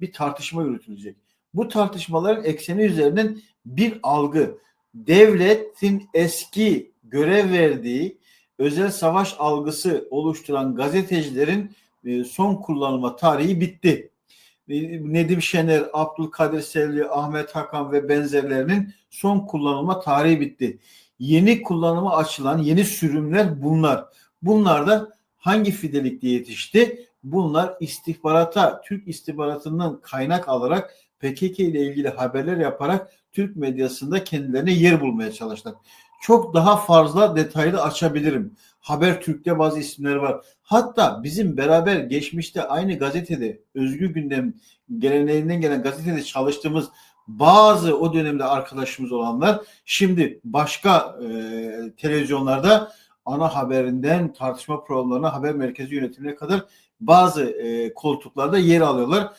bir tartışma yürütülecek. Bu tartışmaların ekseni üzerinden bir algı, devletin eski görev verdiği özel savaş algısı oluşturan gazetecilerin e, son kullanılma tarihi bitti. E, Nedim Şener, Abdülkadir Selvi, Ahmet Hakan ve benzerlerinin son kullanılma tarihi bitti. Yeni kullanıma açılan yeni sürümler bunlar. Bunlar da hangi fidelikte yetişti? Bunlar istihbarata, Türk istihbaratından kaynak alarak PKK ile ilgili haberler yaparak Türk medyasında kendilerine yer bulmaya çalıştılar. Çok daha fazla detaylı açabilirim. Habertürk'te bazı isimler var. Hatta bizim beraber geçmişte aynı gazetede Özgür Gündem geleneğinden gelen gazetede çalıştığımız bazı o dönemde arkadaşımız olanlar şimdi başka e, televizyonlarda ana haberinden tartışma programlarına haber merkezi yönetimine kadar bazı e, koltuklarda yer alıyorlar.